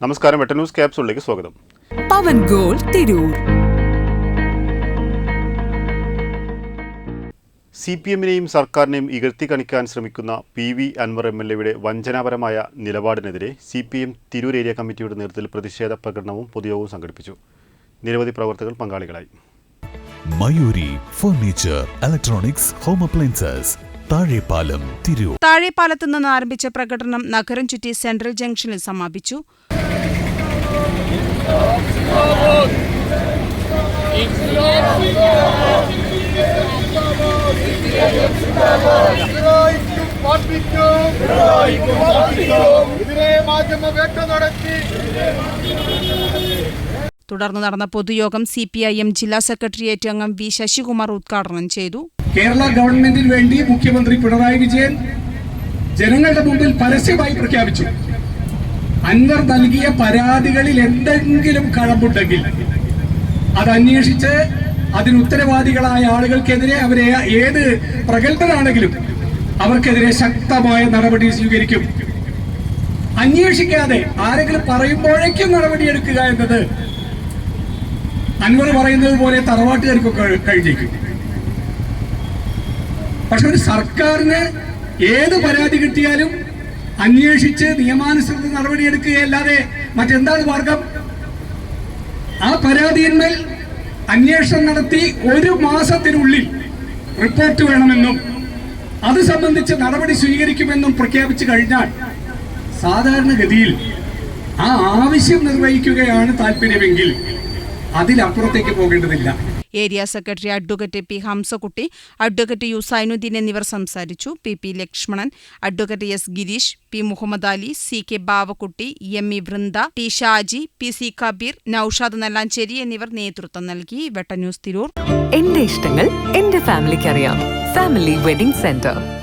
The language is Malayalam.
നമസ്കാരം വെട്ട ന്യൂസ് ക്യാപ്സുകളിലേക്ക് സ്വാഗതം. പവൻ ഗോൾ തിരൂർ. സി പി എമ്മിനെയും സർക്കാരിനെയും ഇകഴ്ത്തി കണിക്കാൻ ശ്രമിക്കുന്ന P V Anvar M L എയുടെ വഞ്ചനാപരമായ നിലപാടിനെതിരെ C P M Tirur area കമ്മിറ്റിയുടെ നേതൃത്വത്തിൽ പ്രതിഷേധ പ്രകടനവും പൊതുയോഗവും സംഘടിപ്പിച്ചു. നിരവധി പ്രവർത്തകർ പങ്കാളികളായി. Mayuri furniture electronics home appliances Thazhepalam Tirur. താഴെപ്പാലത്തു നിന്ന് ആരംഭിച്ച പ്രകടനം നഗരം ചുറ്റി സെൻട്രൽ ജംഗ്ഷനിൽ സമാപിച്ചു. തുടർന്ന് നടന്ന പൊതുയോഗം സി പി ഐ എം ജില്ലാ സെക്രട്ടേറിയറ്റ് അംഗം വി ശശികുമാർ ഉദ്ഘാടനം ചെയ്തു. കേരള ഗവൺമെന്റിന് വേണ്ടി മുഖ്യമന്ത്രി പിണറായി വിജയൻ ജനങ്ങളുടെ മുമ്പിൽ പരസ്യമായി പ്രഖ്യാപിച്ചു. അൻവർ നൽകിയ പരാതികളിൽ എന്തെങ്കിലും കഴമ്പുണ്ടെങ്കിൽ അത് അന്വേഷിച്ച് അതിന് ഉത്തരവാദികളായ ആളുകൾക്കെതിരെ അവരെ ഏത് പ്രഗത്ഭരാണെങ്കിലും അവർക്കെതിരെ ശക്തമായ നടപടി സ്വീകരിക്കും. അന്വേഷിക്കാതെ ആരെങ്കിലും പറയുമ്പോഴേക്കും നടപടിയെടുക്കുക എന്നത് അൻവർ പറയുന്നത് പോലെ തറവാട്ടുകാർക്കൊക്കെ കഴിഞ്ഞേക്കും. പക്ഷെ ഒരു സർക്കാരിന് ഏത് പരാതി കിട്ടിയാലും അന്വേഷിച്ച് നിയമാനുസൃത നടപടിയെടുക്കുകയല്ലാതെ മറ്റെന്താണ് മാർഗം? പരാതിയിന്മേൽ അന്വേഷണം നടത്തി ഒരു മാസത്തിനുള്ളിൽ റിപ്പോർട്ട് വേണമെന്നും അത് സംബന്ധിച്ച് നടപടി സ്വീകരിക്കുമെന്നും പ്രഖ്യാപിച്ചു കഴിഞ്ഞാൽ സാധാരണഗതിയിൽ ആ ആവശ്യം നിർവഹിക്കുകയാണ് താല്പര്യമെങ്കിൽ അതിലപ്പുറത്തേക്ക് പോകേണ്ടതില്ല. Area secretary advocate P Hamsakutty advocate U Sainudheen എന്നിവർ സംസാരിച്ചു. P P Lakshmanan advocate S Gireesh P Muhammad Ali C K Bavakutty M E Vrinda T Shaji P C Kabeer Noushad Nellanchery എന്നിവർ നേതൃത്വം നൽകി. വെട്ടന്യൂസ് തിരൂർ. എന്റെ ഇഷ്ടങ്ങൾ എന്റെ ഫാമിലിക്ക് അറിയാം ഫാമിലി വെഡിംഗ് സെന്റർ.